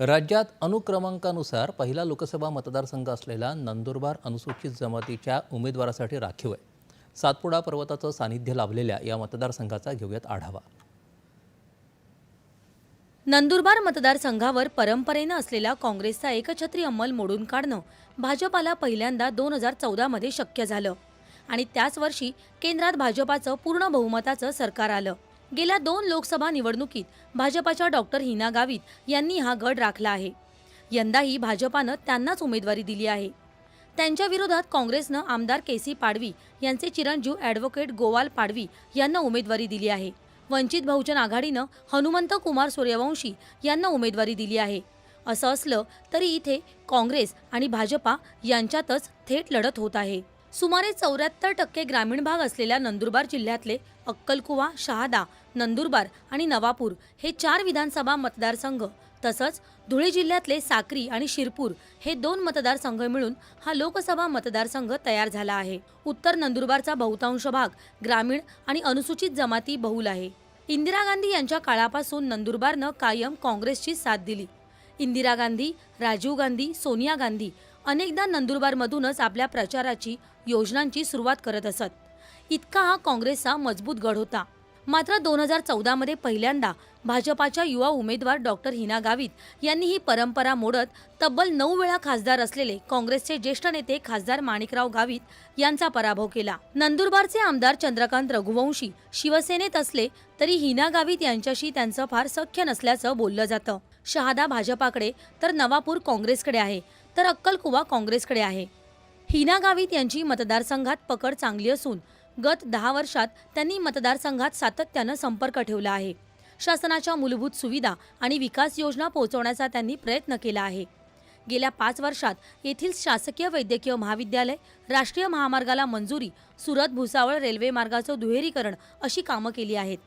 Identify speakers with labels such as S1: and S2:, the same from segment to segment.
S1: राज्यात अनुक्रमांकानुसार पहिला लोकसभा मतदारसंघ असलेला नंदुरबार अनुसूचित जमातीच्या उमेदवारासाठी राखीव आहे. सातपुडा पर्वताचं सानिध्य लाभलेल्या या मतदारसंघाचा घेऊयात आढावा.
S2: नंदुरबार मतदारसंघावर परंपरेनं असलेला काँग्रेसचा एकछत्री अंमल मोडून काढणं भाजपाला पहिल्यांदा दोन हजार चौदामध्ये शक्य झालं. आणि त्याच वर्षी केंद्रात भाजपाचं पूर्ण बहुमताचं सरकार आलं. गेल्या दोन लोकसभा निवडणुकीत भाजपाच्या डॉक्टर हिना गावित यांनी हा गड राखला आहे. यंदाही भाजपानं त्यांनाच उमेदवारी दिली आहे. त्यांच्या विरोधात काँग्रेसनं आमदार के सी पाडवी यांचे चिरंजीव ॲडव्होकेट गोवाल पाडवी यांना उमेदवारी दिली आहे. वंचित बहुजन आघाडीनं हनुमंत कुमार सूर्यवंशी यांना उमेदवारी दिली आहे. असं असलं तरी इथे काँग्रेस आणि भाजपा यांच्यातच थेट लढत होत आहे. सुमारे चौऱ्याहत्तर टक्के ग्रामीण भाग असलेल्या नंदुरबार जिल्ह्यातले अक्कलकुवा शहादा नंदुरबार आणि नवापूर हे चार विधानसभा मतदारसंघ. तसंच धुळे जिल्ह्यातले साक्री आणि शिरपूर हे दोन मतदारसंघ मिळून हा लोकसभा मतदारसंघ तयार झाला आहे. उत्तर नंदुरबारचा बहुतांश भाग ग्रामीण आणि अनुसूचित जमाती बहुल आहे. इंदिरा गांधी यांच्या काळापासून नंदुरबारनं कायम काँग्रेसची साथ दिली. इंदिरा गांधी राजीव गांधी सोनिया गांधी अनेकदा नंदुरबारमधूनच आपल्या प्रचाराची योजनांची सुरुवात करत असत. इतका हा काँग्रेसचा मजबूत गड होता. मात्र दोन हजार चौदामध्ये पहिल्यांदा भाजपाच्या युवा उमेदवार डॉक्टर हिना गावित यांनी ही परंपरा मोडत तब्बल नऊ वेळा खासदार असलेले काँग्रेसचे ज्येष्ठ नेते खासदार माणिकराव गावित यांचा पराभव केला. नंदुरबारचे आमदार चंद्रकांत रघुवंशी शिवसेनेत असले तरी हिना गावित यांच्याशी त्यांचं फार सख्य नसल्याचं बोललं जातं. शहादा भाजपाकडे तर नवापूर काँग्रेसकडे आहे तर अक्कलकुवा काँग्रेसकडे आहे. हिना गावित यांची मतदारसंघात पकड चांगली असून गत दहा वर्षात त्यांनी मतदारसंघात सातत्यानं संपर्क ठेवला आहे. शासनाच्या मूलभूत सुविधा आणि विकास योजना पोहोचवण्याचा त्यांनी प्रयत्न केला आहे. गेल्या पाच वर्षात येथील शासकीय वैद्यकीय महाविद्यालय राष्ट्रीय महामार्गाला मंजुरी सुरत भुसावळ रेल्वे मार्गाचं दुहेरीकरण अशी कामं केली आहेत.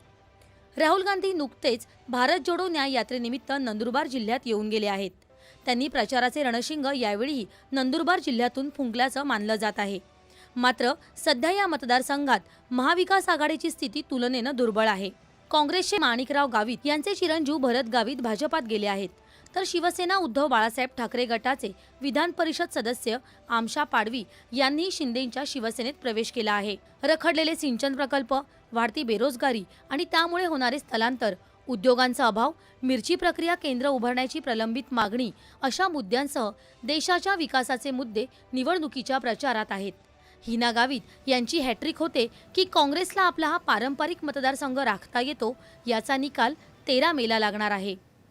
S2: राहुल गांधी नुकतेच भारत जोडो न्याय यात्रेनिमित्त नंदुरबार जिल्ह्यात येऊन गेले आहेत. त्यांनी प्रचाराचे रणशिंग यावेळीही नंदुरबार जिल्ह्यातून फुंकल्याचं मानलं जात आहे. मात्र सध्या या मतदारसंघात महाविकास आघाडीची स्थिती तुलनेनं दुर्बळ आहे. काँग्रेसचे माणिकराव गावित यांचे चिरंजीव भरत गावित भाजपात गेले आहेत. तर शिवसेना उद्धव बाळासाहेब ठाकरे गटाचे विधान परिषद सदस्य आमशा पाडवी यांनी शिंदेंच्या शिवसेनेत प्रवेश केला आहे. रखडलेले सिंचन प्रकल्प वाढती बेरोजगारी आणि त्यामुळे होणारे स्थलांतर उद्योगांचा अभाव मिरची प्रक्रिया केंद्र उभारण्याची प्रलंबित मागणी अशा मुद्द्यांसह देशाच्या विकासाचे मुद्दे निवडणुकीच्या प्रचारात आहेत. हिना गावित यांची हॅट्रिक होते की काँग्रेसला आपला हा पारंपरिक मतदारसंघ राखता येतो याचा निकाल तेरा मेला लागणार आहे.